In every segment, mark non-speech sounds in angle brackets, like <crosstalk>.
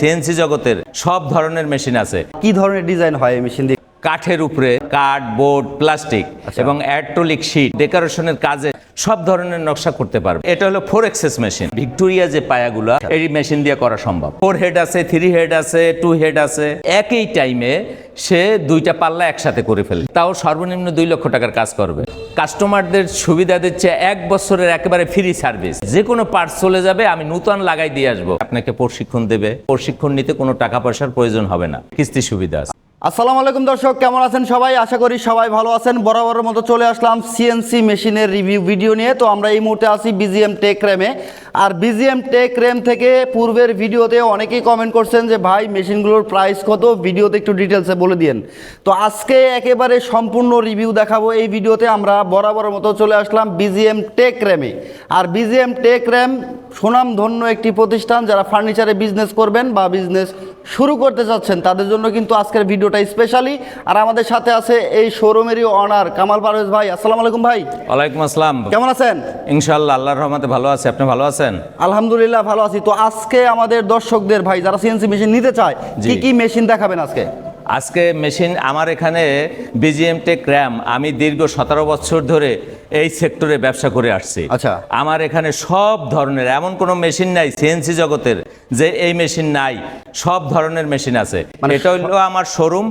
CNC জগতের সব ধরনের মেশিন আছে। কি ধরনের ডিজাইন হয় এই মেশিন দিয়ে? কাঠের উপরে কাঠ বোর্ড প্লাস্টিক এবং অ্যাড্রোলিক শিট ডেকোরেশনের কাজে সব ধরনের নকশা করতে পারবে। এটা হলো ফোর এক্সেস মেশিন ভিক্টোরিয়া যে পায়াগুলো এই মেশিন দিয়ে করা সম্ভব। ফোর হেড আছে থ্রি হেড আছে টু হেড আছে। একই টাইমে সে দুইটা পাল্লা একসাথে করে ফেলে তাও সর্বনিম্ন দুই লক্ষ টাকার কাজ করবে। কাস্টমারদের সুবিধা দিচ্ছে এক বছরের একেবারে ফ্রি সার্ভিস। যে কোনো পার্টস চলে যাবে, আমি নূতন লাগাই দিয়ে আসব। আপনাকে প্রশিক্ষণ দেবে। প্রশিক্ষণ নিতে কোনো টাকা পয়সার প্রয়োজন হবে না। কিস্তি সুবিধা আছে। আসসালামু আলাইকুম দর্শক, কেমন আছেন সবাই? আশা করি সবাই ভালো আছেন। বরাবরের মতো চলে আসলাম সিএনসি মেশিনের রিভিউ ভিডিও নিয়ে। তো আমরা এই মুহূর্তে আছি বিজিএম টেক র্যামে আর বিজিএম টেক র্যাম থেকে পূর্বের ভিডিওতে অনেকেই কমেন্ট করছেন যে, ভাই, মেশিনগুলোর প্রাইস কত? ভিডিওতে একটু ডিটেলসে বলে দিন তো আজকে একেবারে সম্পূর্ণ রিভিউ দেখাবো এই ভিডিওতে। আমরা বরাবরের মতো চলে আসলাম বিজিএম টেক র্যামে আর বিজিএম টেক র্যাম সুনামধন্য একটি প্রতিষ্ঠান, যারা ফার্নিচারে বিজনেস করবেন বা বিজনেস শুরু করতে চাচ্ছেন, তাদের জন্য কিন্তু আজকের ভিডিওটা স্পেশালি আর আমাদের সাথে আছে এই শোরুমেরই অনার কামাল পারভেজ ভাই। আসসালামু আলাইকুম ভাই। ওয়ালাইকুম আসসালাম। কেমন আছেন? ইনশাল্লাহ আল্লাহর রহমতে ভালো আছি। আপনি ভালো আছেন? আলহামদুলিল্লাহ ভালো আছি। তো আজকে আমাদের দর্শকদের ভাই যারা সিএনসি মেশিন নিতে চায়। কি কি মেশিন দেখাবেন আজকে? আজকে মেশিন আমার এখানে বিজিএম টেক র্যাম আমি দীর্ঘ সতেরো বছর ধরে এই সেক্টরে ব্যবসা করে আসছি। আচ্ছা। আমার এখানে সব ধরনের এমন কোনো মেশিন নাই সিএনসি জগতের। যে এই মেশিন নাই সব ধরনের মেশিন আছে। মানে এটা হলো আমার শোরুম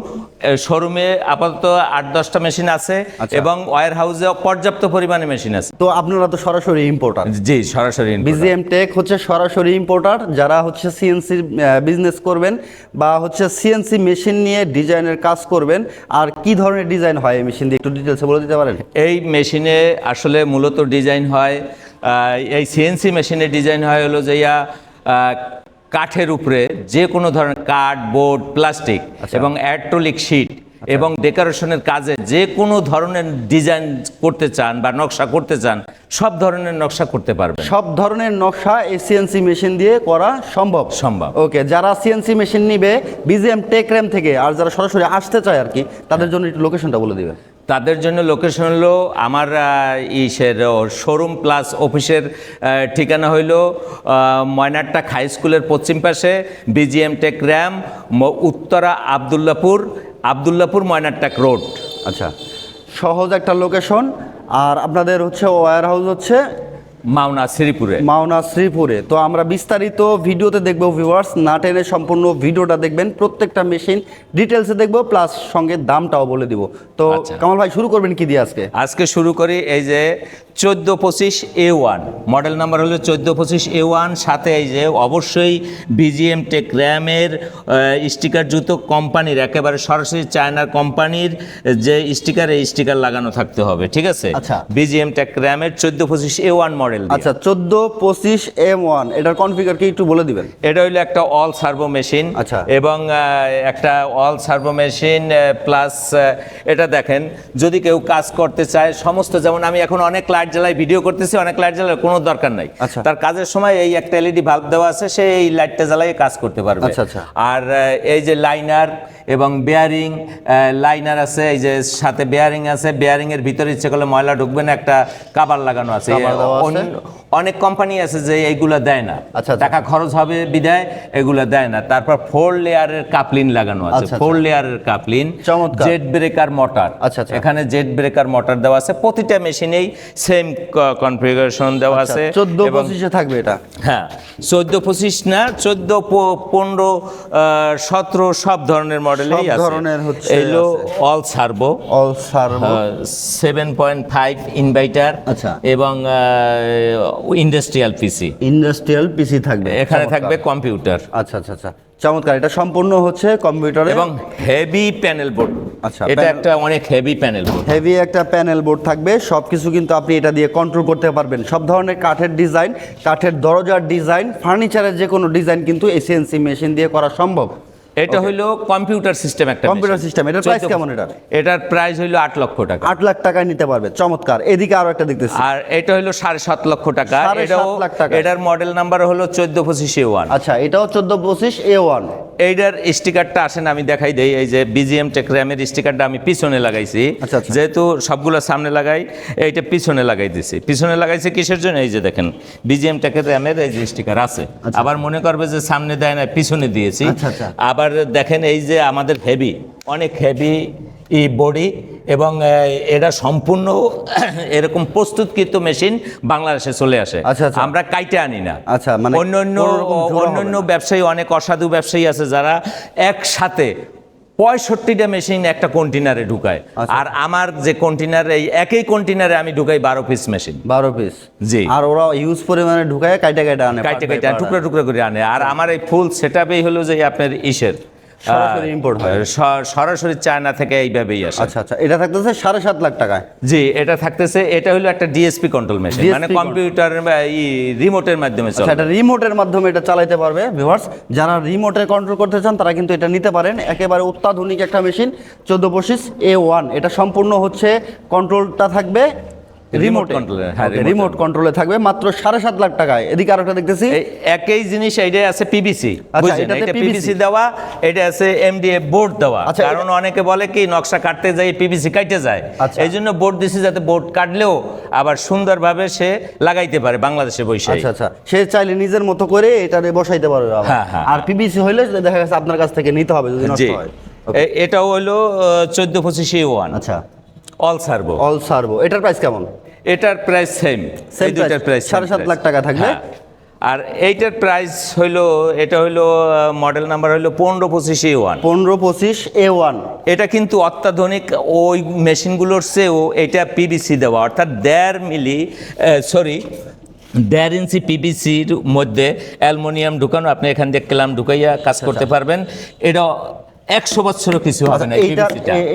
শোরুমে আপাতত আট দশটা মেশিন আছে আচ্ছা। এবং ওয়ার হাউসে পর্যাপ্ত পরিমাণে মেশিন আছে। তো আপনারা তো সরাসরি ইম্পোর্টার জি সরাসরি বিজিএম টেক হচ্ছে সরাসরি ইম্পোর্টার যারা হচ্ছে সিএনসি বিজনেস করবেন বা হচ্ছে সিএনসি মেশিন নিয়ে ডিজাইনের কাজ করবেন। আর কি ধরনের ডিজাইন হয় এই মেশিন দিয়ে একটু ডিটেলসে বলে দিতে পারেন? এই মেশিনে আসলে মূলত ডিজাইন হয় এই সিএনসি মেশিনের ডিজাইন হয় হলো যে ইয়া কাঠের উপরে যে কোনো ধরনের কাঠ বোর্ড প্লাস্টিক এবং অ্যাড্রোলিক শিট এবং ডেকোরেশনের কাজে যে কোনো ধরনের ডিজাইন করতে চান বা নকশা করতে চান সব ধরনের নকশা করতে পারবে সব ধরনের নকশা এই সিএনসি মেশিন দিয়ে করা সম্ভব? সম্ভব। ওকে যারা সিএনসি মেশিন নিবে বিজিএম টেক র্যাম থেকে আর যারা সরাসরি আসতে চায় আর কি তাদের জন্য একটু লোকেশনটা বলে দিবেন। তাদের জন্য লোকেশন হলো আমার ইসের শোরুম প্লাস অফিসের ঠিকানা হইল ময়নাট্টা হাই স্কুলের পশ্চিম পাশে BGM tech ram Uttara Abdullapur Abdullapur ময়নাট্টাক road আচ্ছা সহজ একটা লোকেশন আর আপনাদের হচ্ছে ওয়ার হাউস হচ্ছে মাওনা শ্রীপুরে। মাওনা শ্রীপুরে। তো আমরা বিস্তারিত ভিডিওতে দেখব ভিউয়ার্স না টেনে সম্পূর্ণ ভিডিওটা দেখবেন। প্রত্যেকটা মেশিন ডিটেলসে দেখব প্লাস সঙ্গে দামটাও বলে দিব। তো আচ্ছা। কামাল ভাই শুরু করবেন কি দিয়ে আজকে? আজকে শুরু করি এই যে চোদ্দ পঁচিশ এ ওয়ান মডেল নাম্বার হলো চোদ্দ পঁচিশ এ ওয়ান সাথে এই যে অবশ্যই বিজিএম টেক র্যামের স্টিকার যুক্ত কোম্পানির একেবারে সরাসরি চায়নার কোম্পানির যে স্টিকার এই স্টিকার লাগানো থাকতে হবে ঠিক আছে? আচ্ছা। বিজিএম টেক র্যামের চোদ্দ পঁচিশ এ ওয়ান মডেল আচ্ছা চোদ্দ পঁচিশ এম ওয়ান এটার কনফিগার কি একটু বলে দিবেন এটা হইল একটা অল সার্ভো মেশিন আচ্ছা। এবং একটা অল সার্ভো মেশিন প্লাস এটা দেখেন যদি কেউ কাজ করতে চায় সমস্ত যেমন আমি এখন অনেক লাইট জ্বালাই ভিডিও করতেছি অনেক লাইট জ্বালার কোনো দরকার নাই আচ্ছা। তার কাজের সময় এই একটা এলইডি বাল্ব দেওয়া আছে সে এই লাইটটা জ্বালাই কাজ করতে পারবে আচ্ছা, আচ্ছা। আর এই যে লাইনার এবং বেয়ারিং লাইনার আছে এই যে সাথে বেয়ারিং আছে বেয়ারিং এর ভিতরে ইচ্ছে করলে ময়লা ঢুকবে না একটা কাবার লাগানো আছে দেওয়া অনেক কোম্পানি আছে যে এইগুলা দেয় না। আচ্ছা, আচ্ছা। টাকা খরচ হবে বিদায় এগুলা দেয় না। তারপর ফোর লেয়ারের কাপলিন লাগানো আছে। ফোর লেয়ারের কাপলিন জেট ব্রেকার মোটর আচ্ছা। এখানে জেট ব্রেকার মোটর দেওয়া আছে। প্রতিটা মেশিনেই সেম কনফিগারেশন দেওয়া আছে। আচ্ছা, চোদ্দ এবং পঁচিশে থাকবে এটা? হ্যাঁ চোদ্দ পঁচিশ না চোদ্দ পনেরো সতেরো সব ধরনের মডেলেই সব আছে। ধরনের হচ্ছে এলো all servo all servo seven point five inverter আচ্ছা। এবং ইন্ডাস্ট্রিয়াল পিসি ইন্ডাস্ট্রিয়াল পিসি থাকবে। এখানে থাকবে কম্পিউটার আচ্ছা আচ্ছা আচ্ছা। চমৎকার এটা সম্পূর্ণ হচ্ছে কম্পিউটার এবং হেভি প্যানেল বোর্ড আচ্ছা, এটা একটা অনেক হেভি প্যানেল বোর্ড হেভি একটা প্যানেল বোর্ড থাকবে। সব কিছু কিন্তু আপনি এটা দিয়ে কন্ট্রোল করতে পারবেন। সব ধরনের কাঠের ডিজাইন কাঠের দরজার ডিজাইন ফার্নিচারের যে কোনো ডিজাইন কিন্তু এসিএনসি মেশিন দিয়ে করা সম্ভব। এটা হলো কম্পিউটার সিস্টেম একটা কম্পিউটার সিস্টেম এটার প্রাইস কেমন এটা এটার? প্রাইস হলো আট লক্ষ টাকা। আট লাখ টাকায় নিতে পারবে চমৎকার। এদিকে আরও একটা দেখতেছি। আর এটা হলো সাড়ে সাত লক্ষ টাকা। এটাও। এটার মডেল নাম্বার হলো চোদ্দ পঁচিশে ওয়ান আচ্ছা এটাও চোদ্দ পঁচিশ এ ওয়ান এইটার স্টিকারটা আসেন আমি দেখাই দেই। এই যে বিজিএম টেক র্যামের স্টিকারটা আমি পিছনে লাগাইছি। আচ্ছা, আচ্ছা। যেহেতু সবগুলো সামনে লাগাই এইটা পিছনে লাগাই দিছি। পিছনে লাগাইছি কিসের জন্য? এই যে দেখেন বিজিএম টেক র্যামের এই যে স্টিকার আছে। আবার মনে করবে যে সামনে দেয় না পিছনে দিয়েছি। আচ্ছা, আচ্ছা। আবার দেখেন এই যে আমাদের হেভি অনেক হেভি ই বডি এবং এটা সম্পূর্ণ <coughs> এরকম প্রস্তুতকৃত মেশিন বাংলাদেশে চলে আসে। আচ্ছা, আচ্ছা। আমরা কাইটে আনি না। আচ্ছা, মানে অন্য অন্য কোনো রকম জোড়া হবে অন্য ব্যবসায়ী অনেক অসাধু ব্যবসায়ী আছে যারা একসাথে পঁয়ষট্টিটা মেশিন একটা কন্টেনারে ঢুকায়। আচ্ছা। আর আমার যে কন্টেনার এই একই কন্টেনারে আমি ঢুকাই বারো পিস মেশিন বারো পিস জি। আর ওরা ইউজ পরিমাণে ঢুকায় কাইটা কাইটা আনে কাইটে কাইটে টুকরা টুকরা করে আনে। আর আমার এই ফুল সেট হলো যে আপনার ইসের। সরাসরি import হয়। সরাসরি চায়না থেকে এইভাবেই আসে। আচ্ছা আচ্ছা। এটা থাকতেছে সাড়ে সাত লাখ টাকায়। জি এটা থাকতেছে এটা হলো একটা ডিএসপি কন্ট্রোল মেশিন মানে। কম্পিউটার রিমোটের মাধ্যমে আচ্ছা চলে। এটা রিমোটের মাধ্যমে এটা চালাতে পারবে ভিউয়ার্স যারা রিমোটে কন্ট্রোল করতে চান তারা কিন্তু এটা নিতে পারেন। একেবারে অত্যাধুনিক একটা মেশিন চোদ্দ পঁচিশ এ ওয়ান এটা সম্পূর্ণ হচ্ছে কন্ট্রোলটা থাকবে রিমোট হ্যাঁ, রিমোট কন্ট্রোলে থাকবে মাত্র সাড়ে সাত লাখ টাকায়। এদিকে আরেকটা দেখতেছি। একই জিনিস এইটাই আছে পিবিসি আচ্ছা, এটাতে এটা পিবিসি দেওয়া এটা আছে এমডিএফ বোর্ড দেওয়া। আচ্ছা, কারণ অনেকে বলে কি নকশা কাটতে যাই পিবিসি কাটতে যায়। আচ্ছা। এই জন্য বোর্ড দিছি যাতে বোর্ড কাটলেও আবার সুন্দরভাবে সে লাগাইতে পারে বাংলাদেশে বসে। আচ্ছা আচ্ছা। সে চাইলে নিজের মতো করে এটারে বসাইতে পারবে। হ্যাঁ, হ্যাঁ, আর পিবিসি হইলে দেখা গেছে আপনার কাছ থেকে নিতে হবে যদি নষ্ট হয়। এটাও হলো চোদ্দ পঁচিশে ওয়ান আচ্ছা। অল সার্ভো অল সার্ভো এটার প্রাইস কেমন? এটার প্রাইস সেম সেই price, প্রাইস সাড়ে সাত লাখ টাকা থাকবে। আর এইটার প্রাইস হইল এটা হইল মডেল নাম্বার হইল পনেরো পঁচিশে ওয়ান পনেরো পঁচিশ এ ওয়ান এটা কিন্তু অত্যাধুনিক ওই মেশিনগুলোর চেয়েও এটা পিবিসি দেওয়া। অর্থাৎ দেড় মিলি সরি দেড় ইঞ্চি পিবিসির মধ্যে অ্যালমোনিয়াম ঢুকানো আপনি এখান থেকে কেলাম ঢুকাইয়া কাজ করতে পারবেন। এটা একশো বছরও কিছু হবে না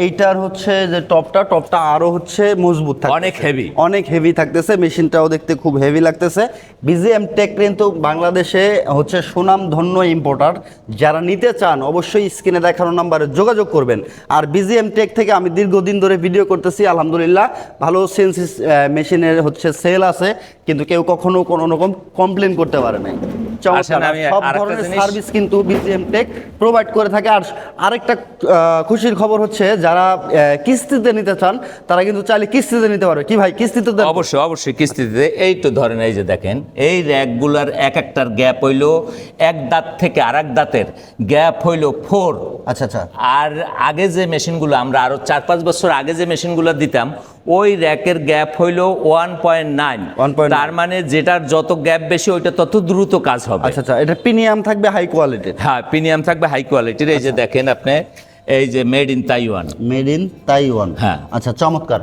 এইটার হচ্ছে যে টপটা টপটা আরও হচ্ছে মজবুত থাকে অনেক heavy। অনেক হেভি থাকতেছে মেশিনটাও দেখতে খুব হেভি লাগতেছে। বিজিএম টেক কিন্তু বাংলাদেশে হচ্ছে সুনাম ধন্য ইম্পোর্টার যারা নিতে চান অবশ্যই স্ক্রিনে দেখানো নাম্বারে যোগাযোগ করবেন। আর বিজিএম টেক থেকে আমি দীর্ঘদিন ধরে ভিডিও করতেছি আলহামদুলিল্লাহ। ভালো সেন্সিস মেশিনের হচ্ছে সেল আছে কিন্তু কেউ কখনো কোনো রকম কমপ্লেন করতে পারে নাই। চমৎকার। সব ধরনের সার্ভিস কিন্তু বিজিএম টেক প্রোভাইড করে থাকে। আর আরেকটা খুশির খবর হচ্ছে যারা কিস্তিতে নিতে চান তারা কিন্তু চাইলে কিস্তিতে নিতে পারবে। কি ভাই কিস্তিতে অবশ্যই অবশ্যই কিস্তিতে। এই তো ধরেন এই যে দেখেন এই র্যাকগুলার এক একটার গ্যাপ হইল এক দাঁত থেকে আর এক দাঁতের গ্যাপ হইল ফোর আচ্ছা আচ্ছা। আর আগে যে মেশিনগুলো আমরা আরও চার পাঁচ বছর আগে যে মেশিনগুলো দিতাম ওই র্যাকের গ্যাপ হইল ওয়ান পয়েন্ট নাইন 1.9 তার মানে যেটার যত গ্যাপ বেশি ওইটা তত দ্রুত কাজ হবে। আচ্ছা আচ্ছা এটা প্রিমিয়াম থাকবে হাই কোয়ালিটির হ্যাঁ প্রিমিয়াম থাকবে হাই কোয়ালিটির এই যে দেখেন আপনি এই যে made in Taiwan made in Taiwan হ্যাঁ। আচ্ছা চমৎকার।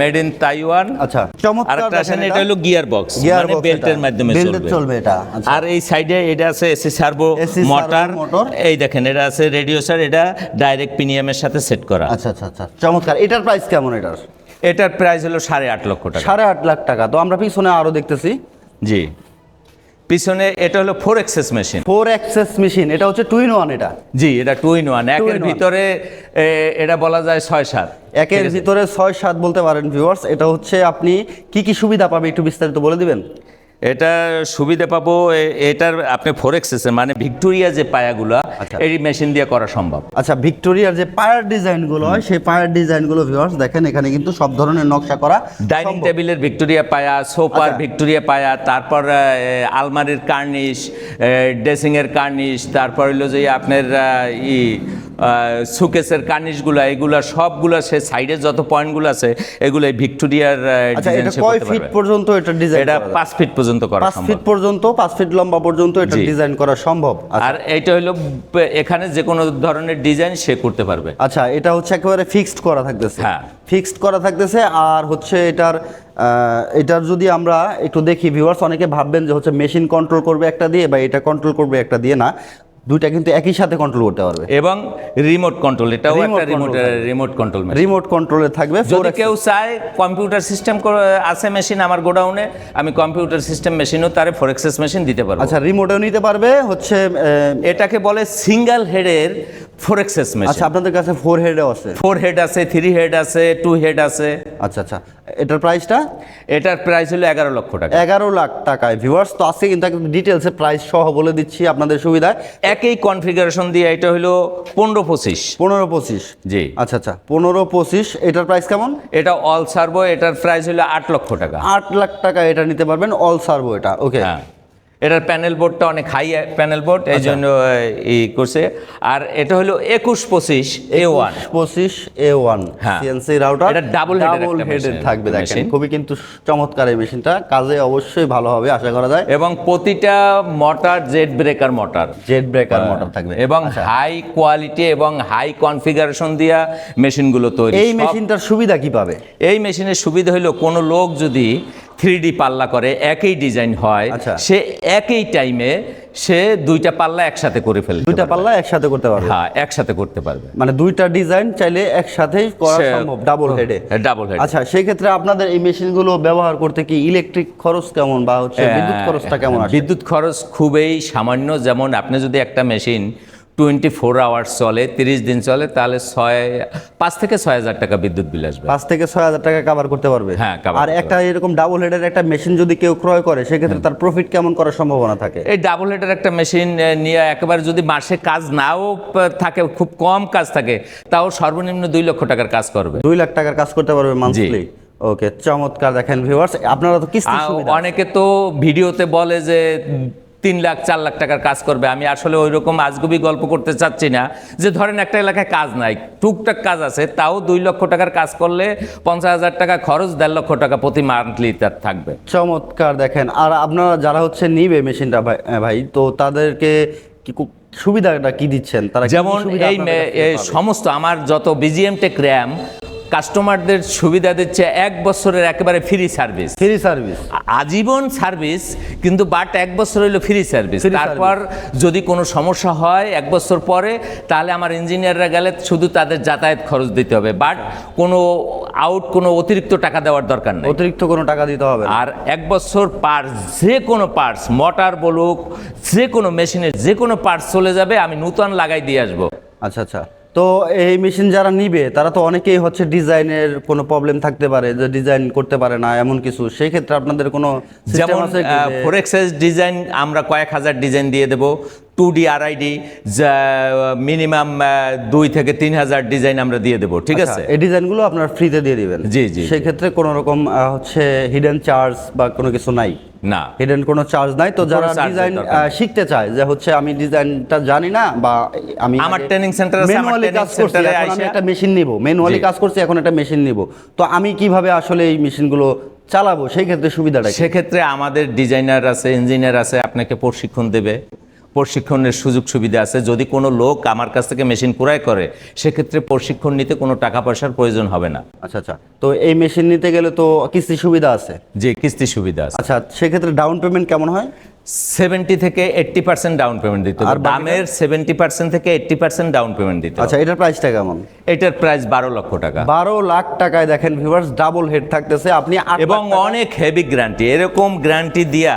মেড ইন তাইওয়ান আচ্ছা চমৎকার আরেকটা আছেন এটা। হলো গিয়ার বক্স মানে বেল্টের মাধ্যমে চলবে। চলবে এটা। আচ্ছা। আর এই সাইডে এটা আছে এসি সার্ভো মোটর এই দেখেন এটা আছে রেডিও স্যার এটা ডাইরেক্ট প্রিমিয়ামের সাথে সেট করা। আচ্ছা আচ্ছা আচ্ছা চমৎকার। এটার প্রাইস কেমন এটার? এটার প্রাইস হলো সাড়ে আট লক্ষ টাকা। সাড়ে আট লাখ টাকা। তো আমরা পিছনে আরও দেখতেছি। জি। পিছনে এটা হলো four axis machine four axis machine এটা হচ্ছে টু ইন ওয়ান এটা। জি এটা টু ইন ওয়ান একের ভিতরে এটা বলা যায় ছয় সাত। একের ভিতরে ছয় সাত বলতে পারেন ভিউয়ার্স এটা হচ্ছে আপনি কি কি সুবিধা পাবে একটু বিস্তারিত বলে দিবেন? এটা সুবিধা পাবো এটার আপনি ফোর এক্সেসের মানে ভিক্টোরিয়া যে পায়াগুলা আচ্ছা। এই মেশিন দিয়ে করা সম্ভব আচ্ছা ভিক্টোরিয়ার যে পায়ার ডিজাইনগুলো হয় সেই পায়ার ডিজাইনগুলো ভিউয়ার্স দেখেন এখানে কিন্তু সব ধরনের নকশা করা ডাইনিং টেবিলের ভিক্টোরিয়া পায়া সোফার আচ্ছা। ভিক্টোরিয়া পায়া তারপর আলমারির কার্নিশ ড্রেসিংয়ের কার্নিশ তারপর হলো যে আপনার ই সুকেসের কার্নিশগুলো এগুলা সবগুলা সে সাইডের যত পয়েন্টগুলো আছে এগুলো ভিক্টোরিয়ার আহ, আচ্ছা সে করতে ফিট পর্যন্ত এটা ডিজাইন এটা পাঁচ ফিট পর্যন্ত করা পাঁচ সম্ভব। ফিট পর্যন্ত পাঁচ ফিট লম্বা পর্যন্ত এটা ডিজাইন করা সম্ভব? আচ্ছা। আর এটা হলো এখানে যে কোনো ধরনের ডিজাইন সে করতে পারবে। আচ্ছা এটা হচ্ছে একেবারে ফিক্সড করা থাকতেছে। হ্যাঁ। ফিক্সড করা থাকতেছে আর হচ্ছে এটার আহ, এটার যদি আমরা একটু দেখি ভিউয়ার্স অনেকে ভাববেন যে হচ্ছে মেশিন কন্ট্রোল করবে একটা দিয়ে বা এটা কন্ট্রোল করবে একটা দিয়ে না। দুইটা কিন্তু একই সাথে কন্ট্রোল করতে পারবে। এবং রিমোট কন্ট্রোল এটাও একটা রিমোট রিমোট কন্ট্রোল রিমোট কন্ট্রোলে থাকবে যদি কেউ চায় কম্পিউটার সিস্টেম আছে মেশিন আমার গোডাউনে আমি কম্পিউটার সিস্টেম মেশিনও তারে ফোর এক্সেস মেশিন দিতে পারব। আচ্ছা রিমোটও নিতে পারবে হচ্ছে এটাকে বলে সিঙ্গেল হেডের ফোর এক্সেস মেশিন আচ্ছা আপনাদের কাছে ফোর হেডও আছে। ফোর হেড আছে থ্রি হেড আছে টু হেড আছে। আচ্ছা আচ্ছা। এটার প্রাইসটা এটার প্রাইস হলো এগারো লক্ষ টাকা। এগারো লাখ টাকায় ভিউয়ার্স তো আজকে কিন্তু একদম ডিটেলসে প্রাইস সহ বলে দিচ্ছি আপনাদের সুবিধায়। একই কনফিগারেশন দিয়ে এটা হলো পনেরো পঁচিশ। পনেরো পঁচিশ। জি। আচ্ছা আচ্ছা। পনেরো পঁচিশ এটার প্রাইস কেমন? এটা অল সার্ভো এটার প্রাইস হলো আট লক্ষ টাকা। আট লাখ টাকা এটা নিতে পারবেন অল সার্ভো এটা। ওকে হ্যাঁ। এটার প্যানেল বোর্ডটা অনেক হাই প্যানেল বোর্ড আচ্ছা। এই জন্য ই করছে। আর এটা হলো একুশ পঁচিশ এ ওয়ান পঁচিশ এ ওয়ান হ্যাঁ। সিএনসি রাউটার এটা ডাবল একটা হেডের থাকবে দেখেন। খুবই কিন্তু চমৎকার এই মেশিনটা কাজে অবশ্যই ভালো হবে আশা করা যায়। এবং প্রতিটা motor jet breaker motor jet breaker motor থাকবে। এবং আচ্ছা। হাই কোয়ালিটি এবং হাই কনফিগারেশন দিয়া মেশিনগুলো তৈরি। এই মেশিনটার সুবিধা কি পাবে? এই মেশিনের সুবিধা হলো কোনো লোক যদি থ্রি পাল্লা করে একই ডিজাইন হয়। আচ্ছা। সে একই টাইমে সে দুইটা পাল্লা একসাথে করে ফেলে দুইটা পাল্লা একসাথে করতে পারবে। হ্যাঁ একসাথে করতে পারবে। মানে দুইটা ডিজাইন চাইলে একসাথেই করা সম্ভব ডাবল হেডে ডাবল হেড আচ্ছা সেই ক্ষেত্রে আপনাদের এই মেশিনগুলো ব্যবহার করতে কি ইলেকট্রিক খরচ কেমন বা হচ্ছে বিদ্যুৎ খরচটা কেমন বিদ্যুৎ খরচ খুবই সামান্য। যেমন আপনি যদি একটা মেশিন টোয়েন্টি ফোর আওয়ার্স চলে তিরিশ দিন চলে তাহলে ছয় পাঁচ থেকে ছয় হাজার টাকা বিদ্যুৎ বিল আসবে। পাঁচ থেকে ছয় হাজার টাকা কাভার করতে পারবে। হ্যাঁ, আর একটা এরকম ডাবল হেডের একটা মেশিন যদি কেউ ক্রয় করে সেক্ষেত্রে তার প্রফিট কেমন করার সম্ভাবনা থাকে? এই ডাবল হেডের একটা মেশিন নিয়ে একেবারে যদি মাসে কাজ নাও থাকে খুব কম কাজ থাকে তাও সর্বনিম্ন দুই লক্ষ টাকার কাজ করবে। দুই লাখ টাকার কাজ করতে পারবে মান্থলি ওকে চমৎকার দেখেন ভিউয়ার্স আপনারা তো কিস্তি সুবিধা অনেকে তো ভিডিওতে বলে যে তিন লাখ চার লাখ টাকার কাজ করবে। আমি আসলে ওই রকম আজগুবি গল্প করতে চাচ্ছি না যে ধরেন একটা এলাকায় কাজ নাই টুকটাক কাজ আছে তাও দুই লক্ষ টাকার কাজ করলে পঞ্চাশ হাজার টাকা খরচ দেড় লক্ষ টাকা প্রতি মান্থলি তার থাকবে। চমৎকার দেখেন। আর আপনারা যারা হচ্ছে নিবে মেশিনটা ভাই ভাই তো তাদেরকে কি সুবিধাটা কি দিচ্ছেন? তারা যেমন এই? সমস্ত আমার যত বিজিএম টেক র্যাম কাস্টমারদের সুবিধা দিচ্ছে এক বছরের একেবারে ফ্রি সার্ভিস ফ্রি সার্ভিস আজীবন সার্ভিস কিন্তু বাট এক বছর হইল ফ্রি সার্ভিস তারপর যদি কোনো সমস্যা হয় এক বছর পরে তাহলে আমার ইঞ্জিনিয়াররা গেলে শুধু তাদের যাতায়াত খরচ দিতে হবে। বাট কোনো আউট কোনো অতিরিক্ত টাকা দেওয়ার দরকার নেই। অতিরিক্ত কোনো টাকা দিতে হবে আর এক বছর পার্টস যে কোনো পার্টস মোটর বলুক যে কোনো মেশিনের যে কোনো পার্টস চলে যাবে আমি নূতন লাগাই দিয়ে আসব। আচ্ছা আচ্ছা। তো এই মেশিন যারা নিবে তারা তো অনেকেই হচ্ছে ডিজাইনের কোনো প্রবলেম থাকতে পারে যে ডিজাইন করতে পারে না এমন কিছু। সেই ক্ষেত্রে আপনাদের কোনো যেমন ফোরেক্সেস ডিজাইন আমরা কয়েক হাজার ডিজাইন দিয়ে দেবো। টু ডি আরআইডি মিনিমাম দুই থেকে তিন হাজার ডিজাইন আমরা দিয়ে দেবো ঠিক আচ্ছা, আছে? এই ডিজাইনগুলো আপনারা ফ্রিতে দিয়ে দিবেন। জি, জি, সেক্ষেত্রে কোনো রকম হচ্ছে হিডেন চার্জ বা কোনো কিছু নাই? না। হিডেন কোনো চার্জ নাই তো যারা ডিজাইন শিখতে চায় যে হচ্ছে আমি ডিজাইনটা জানি না বা আমি আমার ট্রেনিং সেন্টার আছে, আমার ম্যানুয়ালি training কাজ করছি এখন আমি একটা মেশিন নিব। ম্যানুয়ালি। কাজ করছি এখন একটা মেশিন নিব। তো আমি কীভাবে আসলে এই মেশিনগুলো চালাবো? সেই ক্ষেত্রে সুবিধাটা সেক্ষেত্রে আমাদের ডিজাইনার আছে ইঞ্জিনিয়ার আছে আপনাকে প্রশিক্ষণ দেবে। প্রশিক্ষণের সুযোগ সুবিধা আছে। যদি কোনো লোক আমার কাছ থেকে মেশিন ক্রয় করে সেক্ষেত্রে প্রশিক্ষণ নিতে কোনো টাকা পয়সার প্রয়োজন হবে না। আচ্ছা আচ্ছা। তো এই মেশিন নিতে গেলে তো কিস্তি সুবিধা আছে? যে কিস্তি সুবিধা আছে। আচ্ছা সেক্ষেত্রে ডাউন পেমেন্ট কেমন হয়? সেভেন্টি থেকে এইট্টি পার্সেন্ট ডাউন পেমেন্ট দিতে আর হবে দামের সেভেন্টি পার্সেন্ট থেকে এইট্টি পার্সেন্ট ডাউন পেমেন্ট দিতে আচ্ছা এটার প্রাইসটা কেমন? এটার প্রাইস বারো লক্ষ টাকা। বারো লাখ টাকায় দেখেন ভিউয়ার্স ডাবল হেড থাকতেছে। আপনি এবং অনেক হেভি গ্যারান্টি এরকম গ্যারান্টি দিয়া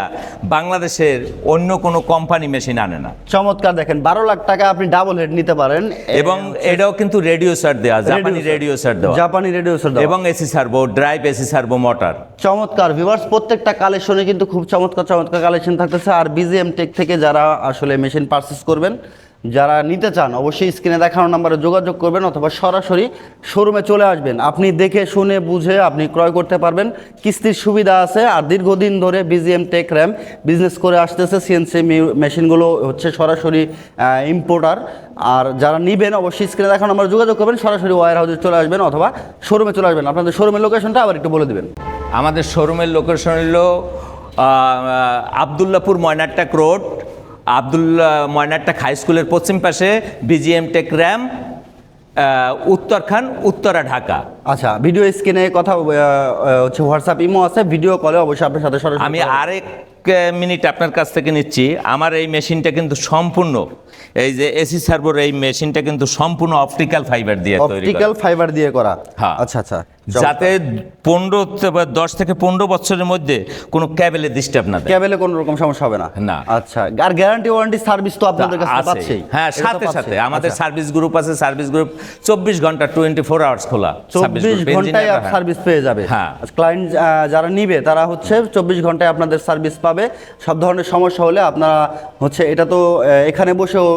বাংলাদেশের অন্য কোনো কোম্পানি মেশিন আনে না। চমৎকার দেখেন বারো লাখ টাকা আপনি ডাবল হেড নিতে পারেন। এবং এটাও কিন্তু রেডিও সার দেওয়া জাপানি রেডিও সার দেওয়া। জাপানি রেডিও এবং AC servo drive AC servo motor চমৎকার ভিউয়ার্স প্রত্যেকটা কালেকশনে কিন্তু খুব চমৎকার চমৎকার কালেকশন থাকতেছে। আর বিজিএম টেক থেকে যারা আসলে মেশিন পারচেস করবেন, যারা নিতে চান, অবশ্যই স্ক্রিনে দেখানো নাম্বারে যোগাযোগ করবেন অথবা সরাসরি শোরুমে চলে আসবেন। আপনি দেখে, শুনে, বুঝে আপনি ক্রয় করতে পারবেন। কিস্তির সুবিধা আছে। আর দীর্ঘদিন ধরে বিজিএম টেক র্যাম বিজনেস করে আসতেছে সিএনসি মেশিনগুলো হচ্ছে সরাসরি ইম্পোর্টার আর যারা নিবেন, অবশ্যই স্ক্রিনে দেখানো নাম্বারে যোগাযোগ করবেন, সরাসরি ওয়ার হাউসে চলে আসবেন অথবা শোরুমে চলে আসবেন। আপনাদের শোরুমের লোকেশনটা আবার একটু বলে দেবেন। আমাদের শোরুমের লোকেশন হলো আবদুল্লাপুর ময়নাট্টাক রোড আবদুল্লা ময়নাট্টাক হাই স্কুলের পশ্চিম পাশে BGM tech RAM Uttarkhan Uttara Dhaka. আচ্ছা ভিডিও স্ক্রিনে কথা হচ্ছে হোয়াটসঅ্যাপ ইমো আছে ভিডিও কলে অবশ্যই আপনার সাথে সরাসরি আমি আরেক মিনিট আপনার কাছ থেকে নিচ্ছি। আমার এই মেশিনটা কিন্তু সম্পূর্ণ এই যে এসি সার্ভোর এই মেশিনটা কিন্তু সম্পূর্ণ অপটিক্যাল ফাইবার দিয়ে অপটিক্যাল ফাইবার দিয়ে করা। হ্যাঁ। আচ্ছা আচ্ছা। যাতে পনেরো দশ থেকে পনেরো বছরের মধ্যে কোনো ক্যাবেলে ডিস্টার্ব না ক্যাবেলে কোনো রকম সমস্যা হবে না না। আচ্ছা আর গ্যারান্টি ওয়ারেন্টি সার্ভিস তো আপনাদের কাছে। পাচ্ছেই হ্যাঁ সাথে সাথে আমাদের আচ্ছা। সার্ভিস গ্রুপ আছে সার্ভিস গ্রুপ চব্বিশ ঘণ্টা টোয়েন্টি ফোর আওয়ার্স খোলা চব্বিশ ঘন্টায় হ্যাঁ। সার্ভিস পেয়ে যাবে হ্যাঁ। ক্লায়েন্ট যারা নিবে তারা হচ্ছে চব্বিশ ঘন্টায় আপনাদের সার্ভিস পাবে সব ধরনের সমস্যা হলে আপনারা হচ্ছে এটা তো এখানে বসেও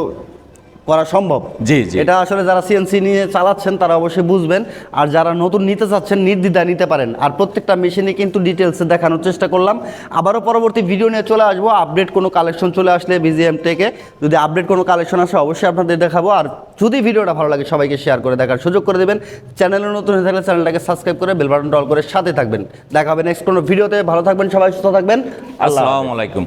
করা সম্ভব। জি, জি। এটা আসলে যারা সিএনসি নিয়ে চালাচ্ছেন তারা অবশ্যই বুঝবেন। আর যারা নতুন নিতে চাচ্ছেন নির্দ্বিধায় নিতে পারেন। আর প্রত্যেকটা মেশিনে কিন্তু ডিটেলসে দেখানোর চেষ্টা করলাম। আবারও পরবর্তী ভিডিও নিয়ে চলে আসব। আপডেট কোনো কালেকশন চলে আসলে বিজিএম থেকে। যদি আপডেট কোনো কালেকশন আসে অবশ্যই আপনাদের দেখাবো। আর যদি ভিডিওটা ভালো লাগে সবাইকে শেয়ার করে দেখার সুযোগ করে দেবেন। চ্যানেলে নতুন হয়ে থাকলে চ্যানেলটাকে সাবস্ক্রাইব করে বেল বাটনটা অল করে সাথে থাকবেন। দেখা হবে নেক্সট কোনো ভিডিওতে ভালো থাকবেন সবাই সুস্থ থাকবেন। আসসালামু আলাইকুম।